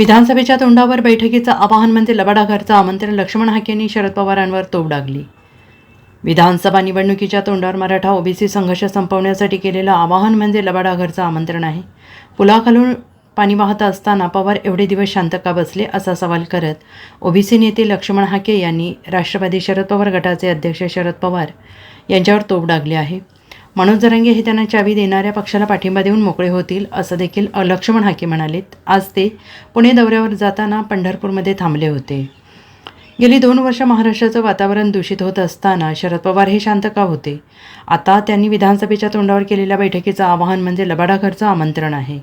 विधानसभेच्या तोंडावर बैठकीचं आवाहन म्हणजे लबाडाघरचं आमंत्रण लक्ष्मण हाके यांनी शरद पवारांवर तोफ डागली. विधानसभा निवडणुकीच्या तोंडावर मराठा ओबीसी संघर्ष संपवण्यासाठी केलेलं आवाहन म्हणजे लबाडाघरचं आमंत्रण आहे. पुलाखालून पाणी वाहत असताना पवार एवढे दिवस शांत का बसले असा सवाल करत ओबीसी नेते लक्ष्मण हाके यांनी राष्ट्रवादी शरद पवार गटाचे अध्यक्ष शरद पवार यांच्यावर तोफ डागली आहे. मनोज जरांगे हे त्यांना चावी देणाऱ्या पक्षाला पाठिंबा देऊन मोकळे होतील असं देखील लक्ष्मण हाके म्हणालेत. आज ते पुणे दौऱ्यावर जाताना पंढरपूरमध्ये थांबले होते. गेली दोन वर्ष महाराष्ट्राचं वातावरण दूषित होत असताना शरद पवार हे शांत का होते? आता त्यांनी विधानसभेच्या तोंडावर केलेल्या बैठकीचं आवाहन म्हणजे लबाडाघरचं आमंत्रण आहे.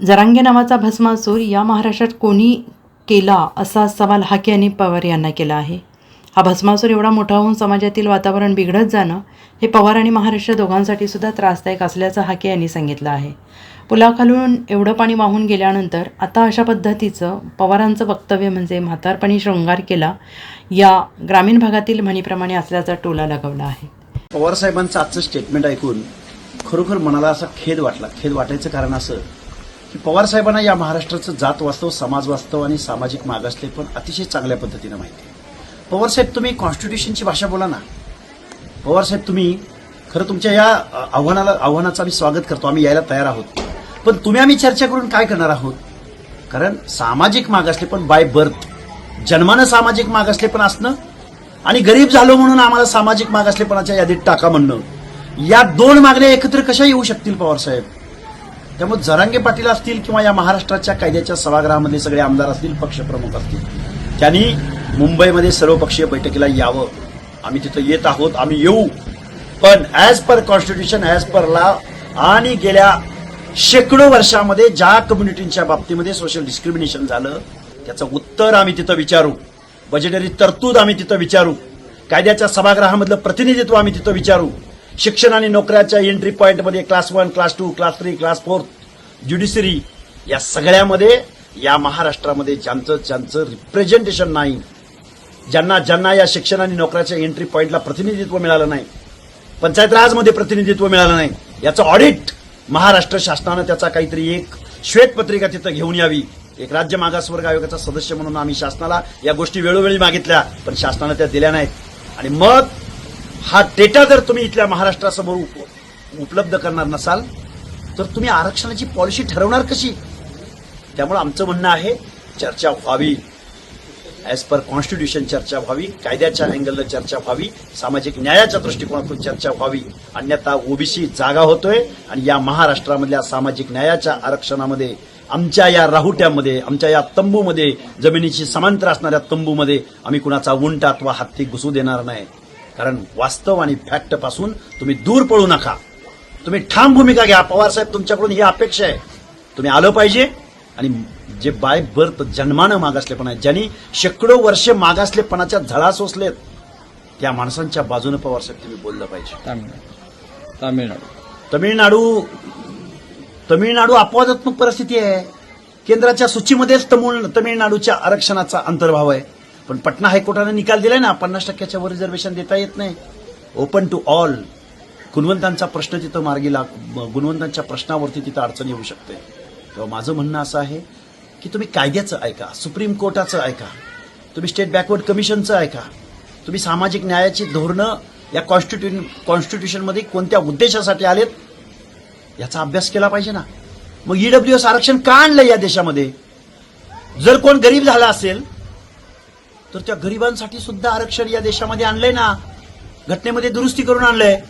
जरांगे नावाचा भस्मासूर या महाराष्ट्रात कोणी केला असा सवाल हाके यांनी पवार यांना केला आहे? हा भस्मासूर एवढा मोठा होऊन समाजातील वातावरण बिघडत जाणं हे पवार आणि महाराष्ट्र दोघांसाठी सुद्धा त्रासदायक असल्याचं हाके यांनी सांगितलं आहे. पुलाखालून एवढं पाणी वाहून गेल्यानंतर आता अशा पद्धतीचं पवारांचं वक्तव्य म्हणजे म्हातारपणी शृंगार केला या ग्रामीण भागातील म्हणीप्रमाणे असल्याचा टोला लगावला आहे. पवार साहेबांचं आजचं स्टेटमेंट ऐकून खरोखर मनाला असा खेद वाटला. खेद वाटायचं कारण असं की पवार साहेबांना या महाराष्ट्राचं जात वास्तव समाज वास्तव आणि सामाजिक मागासले पण अतिशय चांगल्या पद्धतीनं माहिती आहे. पवार साहेब तुम्ही कॉन्स्टिट्यूशनची भाषा बोला ना. पवार साहेब तुम्ही खरं तुमच्या या आव्हानाला आव्हानाचं आम्ही स्वागत करतो. आम्ही यायला तयार आहोत. पण तुम्ही आम्ही चर्चा करून काय करणार आहोत? कारण सामाजिक मागासले पण बाय बर्थ जन्मानं सामाजिक मागासले पण असणं आणि गरीब झालो म्हणून आम्हाला सामाजिक मागासलेपणाच्या यादीत टाका म्हणणं. या दोन मागण्या एकत्र कशा येऊ शकतील पवारसाहेब त्यामुळे जरांगे पाटील असतील किंवा या महाराष्ट्राच्या कायद्याच्या सभागृहामध्ये सगळे आमदार असतील पक्षप्रमुख असतील त्यांनी मुंबईमध्ये सर्वपक्षीय बैठकीला यावं. आम्ही तिथं येत आहोत आम्ही येऊ. पण as per constitution as per law आणि गेल्या शेकडो वर्षामध्ये ज्या कम्युनिटींच्या बाबतीमध्ये सोशल डिस्क्रिमिनेशन झालं त्याचं उत्तर आम्ही तिथं विचारू. बजेटरी तरतूद आम्ही तिथं विचारू. कायद्याच्या सभागृहामधलं प्रतिनिधित्व आम्ही तिथं विचारू. शिक्षण आणि नोकऱ्याच्या एंट्री पॉईंटमध्ये class one class two class three class fourth judiciary या सगळ्यामध्ये या महाराष्ट्रामध्ये ज्यांचं ज्यांचं रिप्रेझेंटेशन नाही ज्यांना ज्यांना या शिक्षण आणि नोकऱ्याच्या एंट्री पॉईंटला प्रतिनिधित्व मिळालं नाही पंचायत राजमध्ये प्रतिनिधित्व मिळालं नाही याचं ऑडिट महाराष्ट्र शासनानं त्याचा काहीतरी एक श्वेतपत्रिका तिथं घेऊन यावी. एक राज्य मागासवर्ग आयोगाचा सदस्य म्हणून आम्ही शासनाला या गोष्टी वेळोवेळी मागितल्या पण शासनानं त्या दिल्या नाहीत. आणि मग हा डेटा जर तुम्ही इथल्या महाराष्ट्रासमोर उप- उपलब्ध करणार नसाल तर तुम्ही आरक्षणाची पॉलिसी ठरवणार कशी? त्यामुळे आमचं म्हणणं आहे चर्चा व्हावी. ऍज पर कॉन्स्टिट्यूशन चर्चा व्हावी कायद्याच्या अँगलनं चर्चा व्हावी सामाजिक न्यायाच्या दृष्टिकोनातून चर्चा व्हावी. अन्यथा ओबीसी जागा होतोय आणि या महाराष्ट्रामधल्या सामाजिक न्यायाच्या आरक्षणामध्ये आमच्या या राहुट्यामध्ये आमच्या या तंबूमध्ये जमिनीची समांतर असणाऱ्या तंबूमध्ये आम्ही कुणाचा उंटात अथवा हत्ती घुसू देणार नाही. कारण वास्तव आणि फॅक्टपासून तुम्ही दूर पळू नका. तुम्ही ठाम भूमिका घ्या. पवार साहेब तुमच्याकडून ही अपेक्षा आहे. तुम्ही आलं पाहिजे. आणि जे बाय बर्थ जन्मानं मागासलेपण आहे ज्यांनी शेकडो वर्ष मागासलेपणाच्या झळा सोसलेत त्या माणसांच्या बाजूने पवार साहेब तुम्ही बोललं पाहिजे. तामिळनाडू. तामिळनाडू. तमिळनाडू तमिळनाडू अपवादात्मक परिस्थिती आहे. केंद्राच्या सूचीमध्येच तमिळ तमिळनाडूच्या आरक्षणाचा अंतर्भाव आहे. पण पटना हायकोर्टाने निकाल दिलाय ना पन्नास टक्क्याच्या वर रिझर्वेशन देता येत नाही. ओपन टू ऑल गुणवंतांचा प्रश्न तिथं मार्गी लाग गुणवंतांच्या प्रश्नावरती तिथं अडचण येऊ शकते. तेव्हा माझं म्हणणं असं आहे की तुम्ही कायद्याचं ऐका सुप्रीम कोर्टाचं ऐका तुम्ही स्टेट बॅकवर्ड कमिशनचं ऐका तुम्ही सामाजिक न्यायाची धोरणं या कॉन्स्टिट्यू कॉन्स्टिट्यूशनमध्ये कोणत्या उद्देशासाठी आलेत याचा अभ्यास केला पाहिजे ना. मग ईडब्ल्यू एस आरक्षण का आणलं या देशामध्ये? जर कोण गरीब झाला असेल तर त्या गरिबांसाठी सुद्धा आरक्षण या देशामध्ये आणलंय ना. घटनेमध्ये दुरुस्ती करून आणलंय.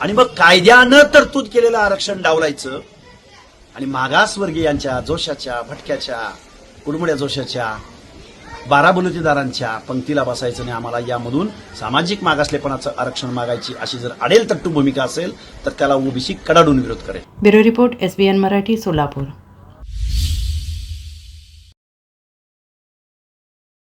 आणि मग कायद्यानं तरतूद केलेलं आरक्षण डावलायचं आणि मागासवर्गीयांच्या जोशाच्या भटक्याच्या कुडमुड्या जोशाच्या बाराबलुतीदारांच्या पंक्तीला बसायचं आणि आम्हाला यामधून. सामाजिक मागासलेपणाचं आरक्षण मागायची अशी जर अडेल तट्टू भूमिका असेल तर त्याला ओबीसी कडाडून विरोध करेल. Bureau report S B N Marathi Solapur.